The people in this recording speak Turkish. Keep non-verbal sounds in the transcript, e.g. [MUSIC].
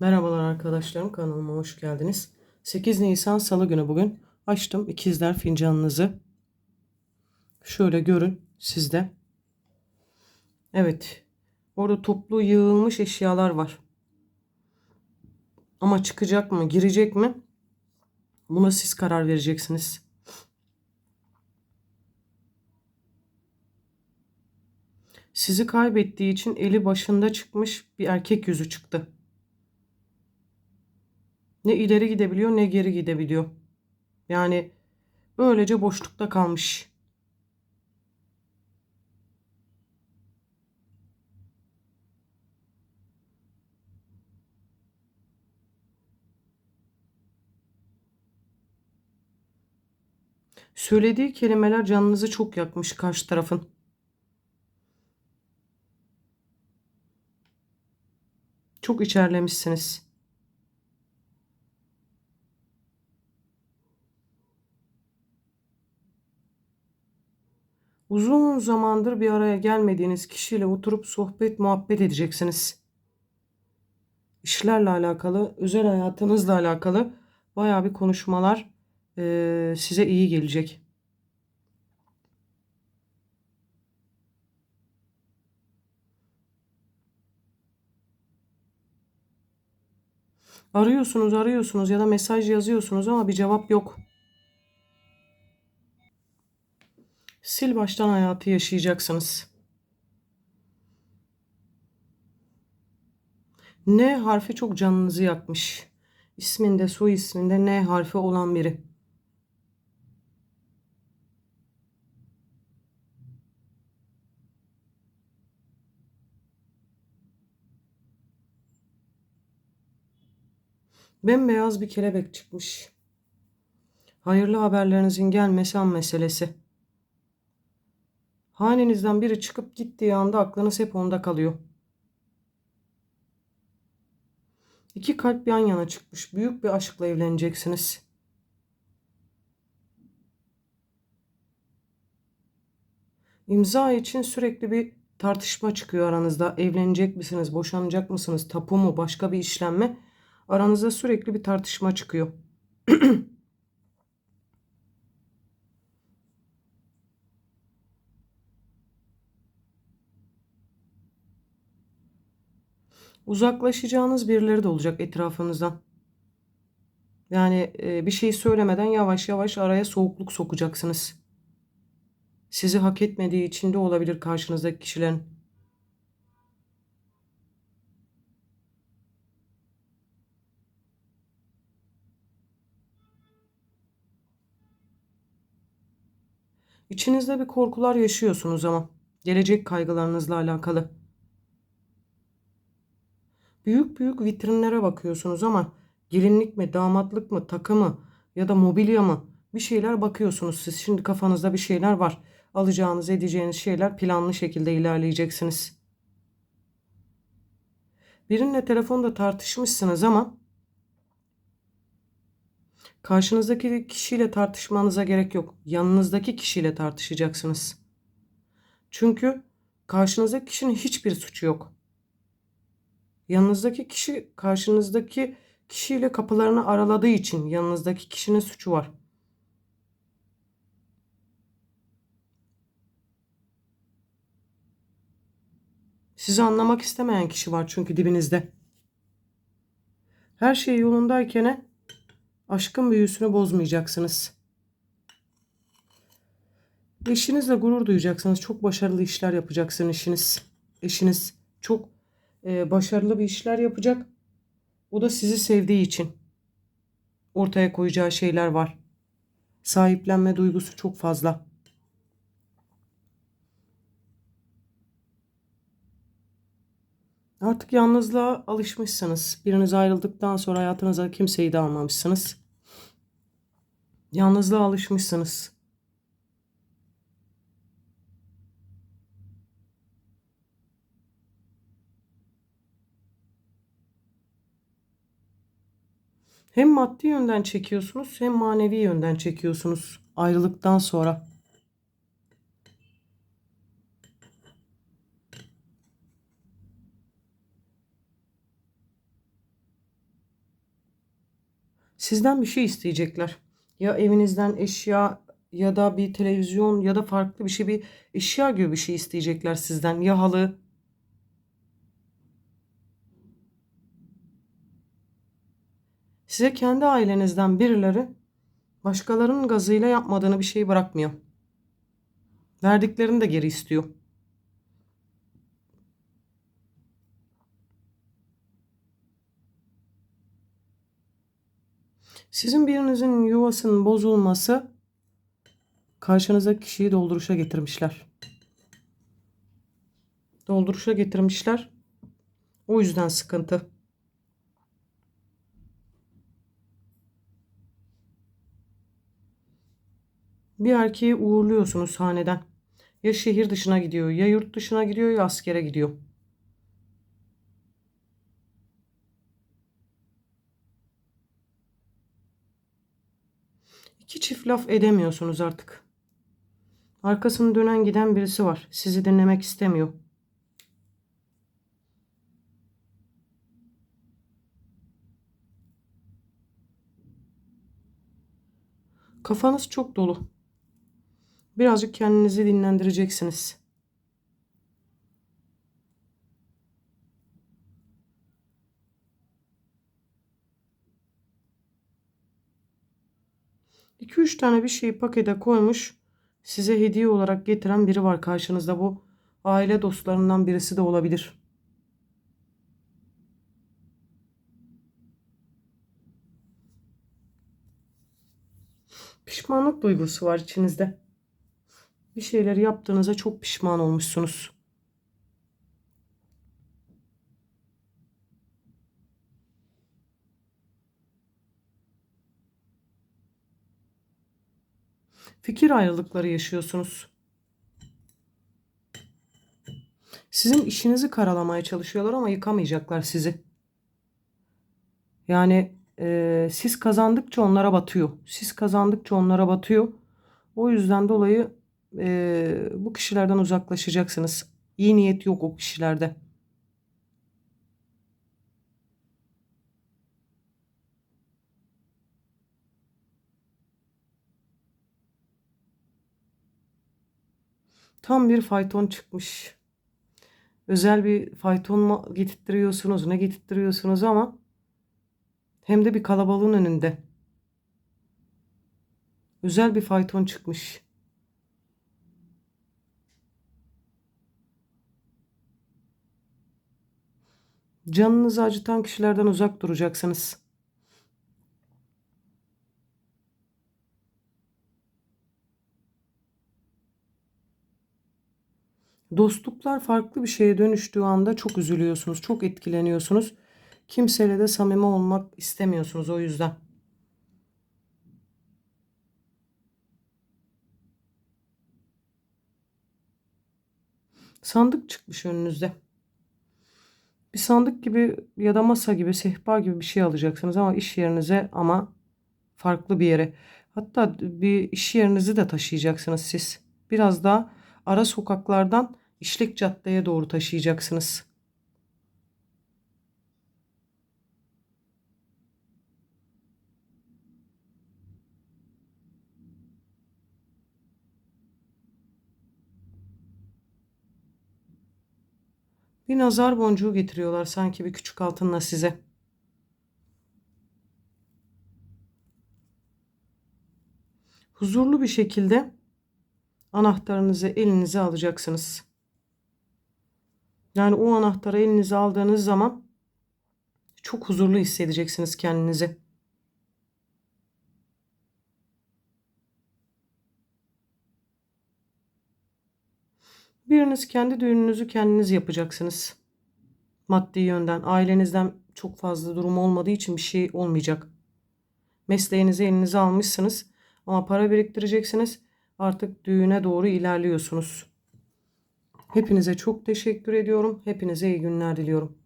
Merhabalar arkadaşlarım kanalıma hoş geldiniz. 8 Nisan Salı günü bugün açtım ikizler fincanınızı. Şöyle görün sizde. Evet. Orada toplu yığılmış eşyalar var. Ama çıkacak mı, girecek mi? Buna siz karar vereceksiniz. Sizi kaybettiği için eli başında çıkmış bir erkek yüzü çıktı. Ne ileri gidebiliyor ne geri gidebiliyor. Yani böylece boşlukta kalmış. Söylediği kelimeler canınızı çok yakmış karşı tarafın. Çok içerlemişsiniz. Uzun zamandır bir araya gelmediğiniz kişiyle oturup sohbet muhabbet edeceksiniz. İşlerle alakalı, özel hayatınızla alakalı baya bir konuşmalar eee, size iyi gelecek. Arıyorsunuz, arıyorsunuz ya da mesaj yazıyorsunuz ama bir cevap yok. Sil baştan hayatı yaşayacaksınız. N harfi çok canınızı yakmış. İsminde, soy isminde N harfi olan biri. Bembeyaz bir kelebek çıkmış. Hayırlı haberlerinizin gelmesi an meselesi. Hanenizden biri çıkıp gittiği anda aklınız hep onda kalıyor. İki kalp yan yana çıkmış. Büyük bir aşkla evleneceksiniz. İmza için sürekli bir tartışma çıkıyor aranızda. Evlenecek misiniz, boşanacak mısınız, tapu mu, başka bir işlem mi? Aranızda sürekli bir tartışma çıkıyor. [CLEARS THROAT] Uzaklaşacağınız birileri de olacak etrafınızdan. Yani e, bir şey söylemeden yavaş yavaş araya soğukluk sokacaksınız. Sizi hak etmediği için de olabilir karşınızdaki kişilerin. İçinizde bir korkular yaşıyorsunuz ama gelecek kaygılarınızla alakalı. Büyük büyük vitrinlere bakıyorsunuz ama gelinlik mi, damatlık mı, takı mı ya da mobilya mı bir şeyler bakıyorsunuz siz. Şimdi kafanızda bir şeyler var. Alacağınız, edeceğiniz şeyler planlı şekilde ilerleyeceksiniz. Birinle telefonda tartışmışsınız ama karşınızdaki kişiyle tartışmanıza gerek yok. Yanınızdaki kişiyle tartışacaksınız. Çünkü karşınızdaki kişinin hiçbir suçu yok. Yanınızdaki kişi karşınızdaki kişiyle kapılarını araladığı için yanınızdaki kişinin suçu var. Sizi anlamak istemeyen kişi var çünkü dibinizde. Her şey yolundayken aşkın büyüsünü bozmayacaksınız. Eşinizle gurur duyacaksınız. Çok başarılı işler yapacaksınız eşiniz. Eşiniz çok e, başarılı bir işler yapacak. O da sizi sevdiği için ortaya koyacağı şeyler var. Sahiplenme duygusu çok fazla. Artık yalnızlığa alışmışsınız. Biriniz ayrıldıktan sonra hayatınıza kimseyi de almamışsınız. Yalnızlığa alışmışsınız. Hem maddi yönden çekiyorsunuz hem manevi yönden çekiyorsunuz ayrılıktan sonra. Sizden bir şey isteyecekler. Ya evinizden eşya ya da bir televizyon ya da farklı bir şey bir eşya gibi bir şey isteyecekler sizden. Ya halı. Size kendi ailenizden birileri başkalarının gazıyla yapmadığını bir şey bırakmıyor. Verdiklerini de geri istiyor. Sizin birinizin yuvasının bozulması karşınızdaki kişiyi dolduruşa getirmişler. Dolduruşa getirmişler. O yüzden sıkıntı. Bir erkeği uğurluyorsunuz haneden. Ya şehir dışına gidiyor, ya yurt dışına gidiyor, ya askere gidiyor. İki çift laf edemiyorsunuz artık. Arkasını dönen giden birisi var. Sizi dinlemek istemiyor. Kafanız çok dolu. Birazcık kendinizi dinlendireceksiniz. İki üç tane bir şeyi pakete koymuş. Size hediye olarak getiren biri var karşınızda. Bu aile dostlarından birisi de olabilir. Pişmanlık duygusu var içinizde. Bir şeyleri yaptığınıza çok pişman olmuşsunuz. Fikir ayrılıkları yaşıyorsunuz. Sizin işinizi karalamaya çalışıyorlar ama yıkamayacaklar sizi. Yani e, siz kazandıkça onlara batıyor. Siz kazandıkça onlara batıyor. O yüzden dolayı e, bu kişilerden uzaklaşacaksınız. İyi niyet yok o kişilerde. Tam bir fayton çıkmış. Özel bir fayton mu getirtiyorsunuz, ne getirtiyorsunuz ama hem de bir kalabalığın önünde. Özel bir fayton çıkmış. Canınızı acıtan kişilerden uzak duracaksınız. Dostluklar farklı bir şeye dönüştüğü anda çok üzülüyorsunuz, çok etkileniyorsunuz. Kimseyle de samimi olmak istemiyorsunuz o yüzden. Sandık çıkmış önünüzde. Bir sandık gibi ya da masa gibi, sehpa gibi bir şey alacaksınız ama iş yerinize ama farklı bir yere. Hatta bir iş yerinizi de taşıyacaksınız siz. Biraz daha ara sokaklardan işlek caddeye doğru taşıyacaksınız. Bir nazar boncuğu getiriyorlar sanki bir küçük altınla size. Huzurlu bir şekilde anahtarınızı elinize alacaksınız. Yani o anahtarı elinize aldığınız zaman çok huzurlu hissedeceksiniz kendinizi. Biriniz kendi düğününüzü kendiniz yapacaksınız. Maddi yönden, ailenizden çok fazla durum olmadığı için bir şey olmayacak. Mesleğinizi elinize almışsınız ama para biriktireceksiniz. Artık düğüne doğru ilerliyorsunuz. Hepinize çok teşekkür ediyorum. Hepinize iyi günler diliyorum.